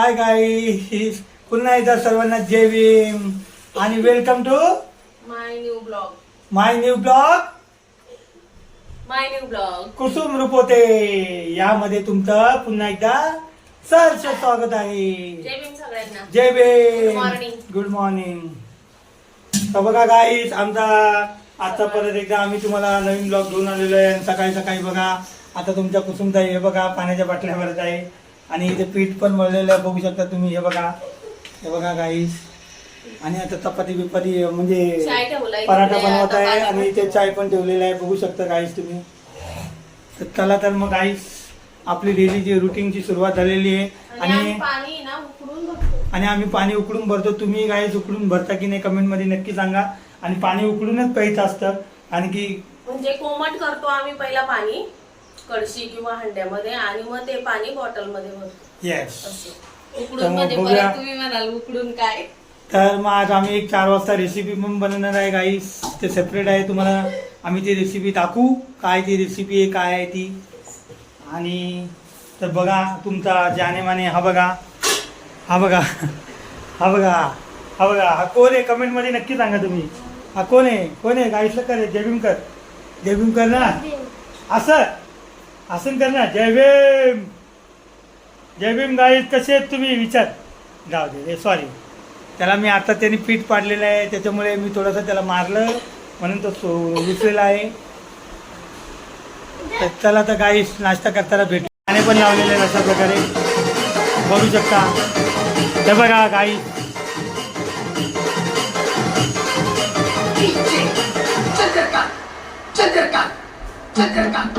Hi guys पुन्हा एकदा सर्वांना जय भीम आणि welcome to my new blog my new blog my new blog Kusum Rupote. यामध्ये तुमचं पुन्हा एकदा सहर्ष स्वागत आहे. जय भीम सगळ्यांना. जय Good Bhim morning. Good morning तर बघा गाईस आमचा आता परत एकदा आम्ही तुम्हाला नवीन ब्लॉग घेऊन आलेलो आहे. आणि सकाळी सकाळी बघा आता तुमच्या कुसुमताई हे बघा पाण्याच्या बाटल्या भरत आहे. आणि इथे पीठ पण मळलेलं आहे बघू शकता तुम्ही हे बघा. हे बघा गाईस आणि आता चपाती बिपाती म्हणजे पराठा बनवत आहे आणि इथे चाय पण ठेवलेला आहे बघू शकता गाईस तुम्ही. तर चला तर मग गाईस आपली डेलीची रुटीनची सुरुवात झालेली आहे. आणि आणि पाणी ना उकडून भरतो. आणि आम्ही पाणी उकडून भरतो. तुम्ही गाईस उकडून भरता की नाही कमेंटमध्ये नक्की सांगा. आणि पाणी उकडूनच प्यायचं असतं. आणखी म्हणजे कोमट करतो आम्ही पहिला पाणी. कळशी किंवा हंड्यामध्ये आणि मग ते पाणी बॉटलमध्ये भरतो. येस असं. तर उकडून मग मध्ये बघूया. परत तुम्ही म्हणाल उकडून काय? तर मग आज आम्ही एक चार वाजता रेसिपी पण बनवणार आहे गाईस ते सेपरेट आहे. तुम्हाला आम्ही ती रेसिपी दाखवू. काय ती रेसिपी आहे काय आहे ती. आणि तर बघा तुमचा जानेमाने हा बघा. हा बघा. हा बघा. हा बघा. हा कोण आहे? कमेंटमध्ये नक्की सांगा तुम्ही. हा कोण आहे? कोण आहे? गाईसला कर जय भीम कर जय भीम कर ना असं असं कर ना जय भीम. जय भीम गाईत कसे आहेत तुम्ही? विचार. जाऊ दे सॉरी त्याला मी आता त्याने पीठ पाडलेलं आहे त्याच्यामुळे मी थोडंसं त्याला मारलं म्हणून तो सो विसलेला आहे. तर त्याला तर गाई नाश्ता करताना भेट. गाणे पण लावलेले आहे अशा प्रकारे. बघू शकता. हे बघा गाई चंद्रकांत चंद्रकांत चंद्रकांत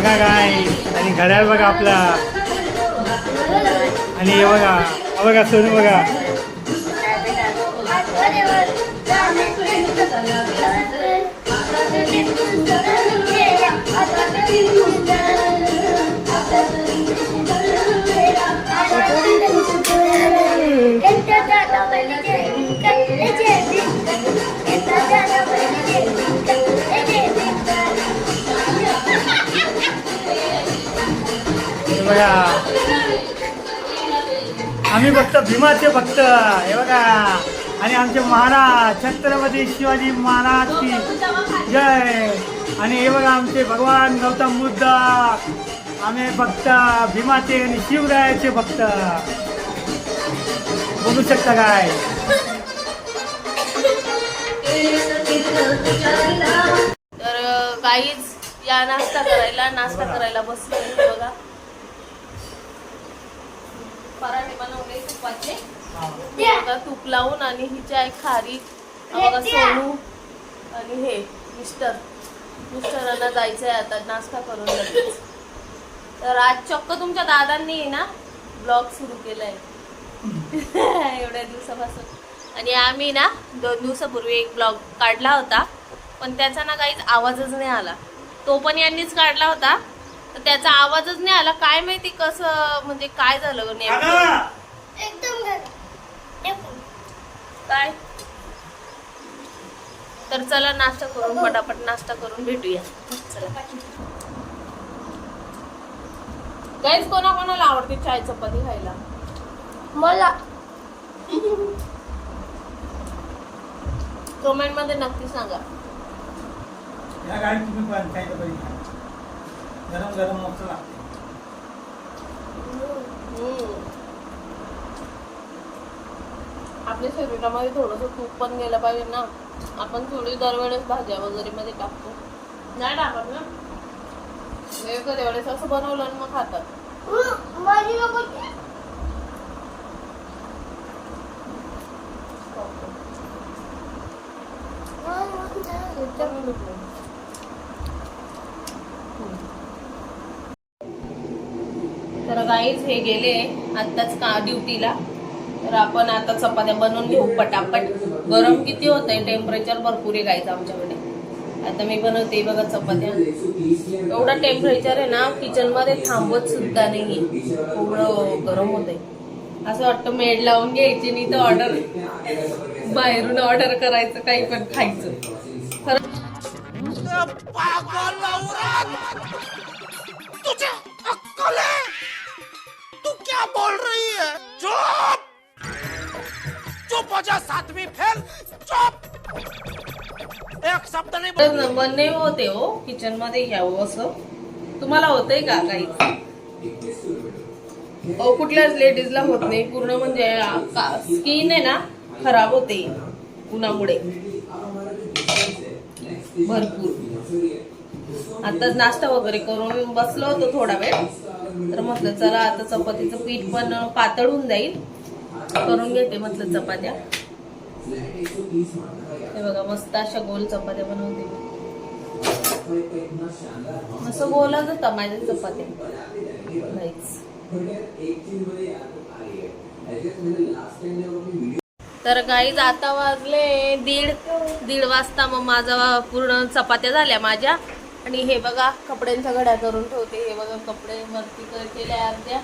बघा काय आणि घड्याळ बघा आपला. आणि हे बघा हा बघा सोनू बघा. बघा. आम्ही फक्त भीमाचे भक्त. हे बघा. आणि आमचे महाराज छत्रपती शिवाजी महाराज की जय. आणि हे बघा आमचे भगवान गौतम बुद्ध. आम्ही भक्त भीमाचे आणि शिवरायाचे भक्त. बघू शकता काय? तर काहीच या नाश्ता करायला नाश्ता करायला बसलो बघा. पराठे बनवले तुपाचे. बघा तूप लावून आणि हिच्या एक खारी बघा सोनू आणि हे मिस्टर. मिस्टरांना जायचंय आता नाश्ता करून लगेच. तर आज चक्क तुमच्या दादांनी ना ब्लॉग सुरू केलाय. एवढ्या दिवसापासून. आणि आम्ही ना दोन दिवसापूर्वी एक ब्लॉग काढला होता पण त्याचा ना काहीच आवाजच नाही आला. तो पण यांनीच काढला होता. तर त्याचा आवाजच नाही आला. काय माहिती कसं म्हणजे काय झालं नेमकं? काय? तर चला नाश्ता करून पटापट नाश्ता करून भेटूया. चला. गाईज कोणा कोणाला आवडते चाय चपाती खायला? मला. कमेंटमध्ये नक्की सांगा या गाडी तुम्ही पण काय तर बरी खा. गरम गरम मस्त लागते. हम्म. आपल्या शरीरामध्ये थोडस तूप पण गेलं पाहिजे ना. आपण थोडी दरवेळेस भाज्या वगैरे मध्ये टाकतो. नाही टाकत ना? एखाद्या वेळेस असं बनवलं आणि मग खातात. गाईज हे गेले आत्ताच का ड्युटीला? तर आपण आता चपात्या बनवून घेऊ पटापट. गरम किती होत आहे टेम्परेचर भरपूर आहे गाईज आमच्याकडे. आता मी बनवते बघा चपात्या. एवढा टेम्परेचर आहे ना किचनमध्ये थांबवत सुद्धा नाही एवढं गरम होत आहे असं वाटतं मेड लावून घ्यायची नाही तर ऑर्डर बाहेरून ऑर्डर करायचं काही पण खायचं. खरं चुप सातवी फेल. चुप. एक शब्द नाही बोल. मन नाही होते हो. किचनमध्ये घ्यावं असं. तुम्हाला होतंय का काही? अहो कुठल्याच लेडीजला होत नाही. पूर्ण म्हणजे स्किन आहे ना खराब होते उन्हामुळे. भरपूर. आताच नाश्ता वगैरे करून बसलो होतो थोडा वेळ. तर म्हटलं चला आता चपातीचं पीठ पण पातळून जाईल. करून घेते म्हटलं चपात्या. हे बघा मस्त अशा गोल चपात्या बनवते असं गोलच होता माझ्या चपात्या. तर गाईज आता वाजले दीड दीड वाजता मग माझा पूर्ण चपात्या झाल्या माझ्या. आणि हे बघा कपड्यांच्या घड्या करून ठेवते. हे बघा कपडे वरती केल्या अर्ध्या.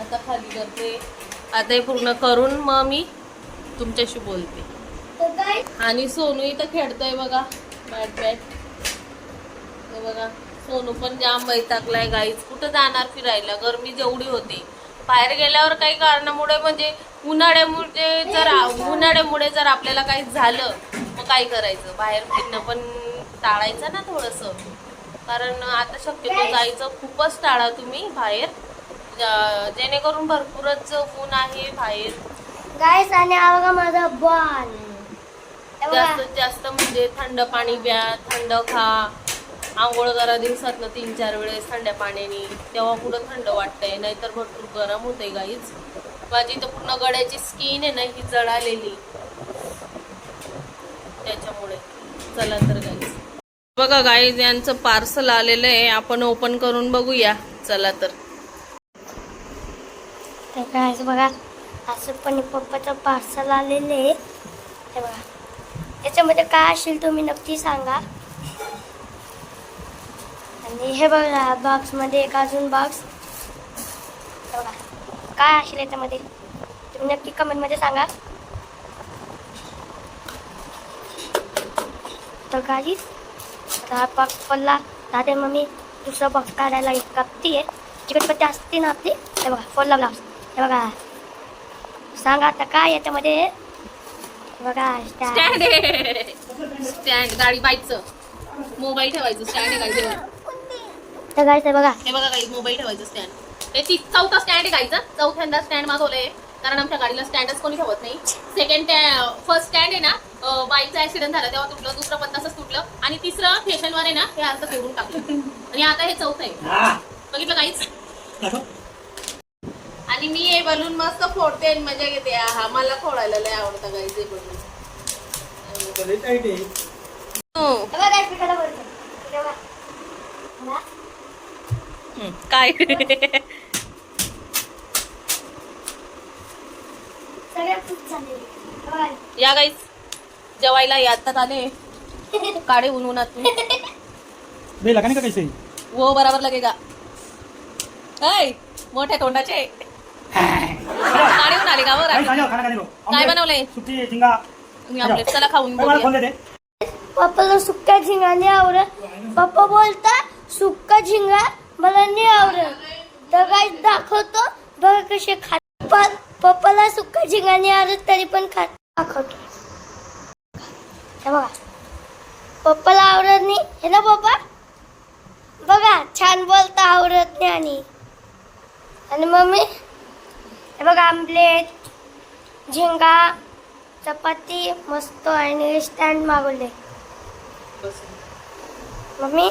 आता खाली करते. आता हे पूर्ण करून मग मी तुमच्याशी बोलते. आणि सोनू इथं खेळतोय बघा. Bat bat. हे बघा. सोनू पण जाम वैतागलाय गाईच कुठं जाणार फिरायला? गरमी जेवढी होती. बाहेर गेल्यावर काही कारणामुळे म्हणजे उन्हाळ्यामुळे जर उन्हाळ्यामुळे जर आपल्याला काही झालं मग काय करायचं? बाहेर फिरणं पण टाळायचं ना थोडंसं. कारण आता शक्यतो जायचं खूपच टाळा तुम्ही बाहेर. जेणेकरून भरपूरच ऊन आहे बाहेर. गाईस आणि हा बघा माझा बॉल. जास्तीत जास्त म्हणजे थंड पाणी प्या थंड खा. आंघोळ करा दिवसातनं तीन चार वेळेस थंड्या पाण्याने. तेव्हा कुठं थंड वाटतंय नाहीतर भरपूर गरम होतंय गाईच माझी तर पूर्ण गड्याची स्किन आहे ना ही जळालेली. त्याच्यामुळे. चला तर गाईज बघा गाईज यांचं पार्सल आलेलं आहे. आपण ओपन करून बघूया. चला तर. तर गाईस बघा. असं पण पप्पाचं पार्सल आलेलं आहे. हे बघा. याच्यामध्ये काय असेल तुम्ही नक्की सांगा. आणि हे बघा बॉक्समध्ये एक अजून बॉक्स बघा. काय असेल याच्यामध्ये? तुम्ही नक्की कमेंटमध्ये सांगा. तर गाईस आता हा बॉक्स पडला. दादे मम्मी दुसरा बॉक्स काढायला एक कापती आहे. चिकटपट्टी असते ना आपली. हे बघा फोडला ब्लाऊज हे बघा. सांगा आता काय याच्यामध्ये? बघा स्टॅ- स्टँड स्टँड गाडी बाईकचं. मोबाईल ठेवायचं स्टँड आहे गाडी तर गाईस हे बघा. हे बघा काही मोबाईल ठेवायचं स्टँड हे ती चौथा स्टँड आहे गाईचा. चौथ्यांदा स्टँड मागवलंय. कारण आमच्या गाडीला स्टँडच कोणी ठेवत नाही. सेकंड फर्स्ट स्टँड आहे ना बाईकचा ऍक्सिडेंट झाला तेव्हा तुटलं दुसरं पण तसंच तुटलं. आणि तिसरं फॅशनवर आहे ना हे अर्ध तोडून टाकलं. आणि आता हे चौथं आहे. बघितलं काहीच आणि मी हे बलून मस्त फोडते आणि मजा घेते हा मला फोडायला लय आवडतं गाईज हे बलून हो. हे. हे. हं, काय. हे. या गाईज जेवायला या आत्ताच आले काढे ऊन उन्हात बे लगाने का कैसे वो बराबर लगेगा ऐ मोठ्या तोंडाचे गाडीहून आले काय बनवलंय सुट्टी झिंगा. मी चला खाऊन. देते पप्पाला सुक्का झिंगा नाही आवडत. पप्पा बोलता सुक्का झिंगा मला नाही आवडत. तर काय दाखवतो. बघा कसे खात. प- पप्पाला सुक्का झिंगा नाही आवडत तरी पण खात. दाखवतो. हे बघा. पप्पाला आवडत नाही. हे ना पप्पा? बघा छान बोलता आवडत नाही आणि. आणि मम्मी? बघा आमलेट झिंगा चपाती मस्त आणि स्टँड मागवले. मम्मी?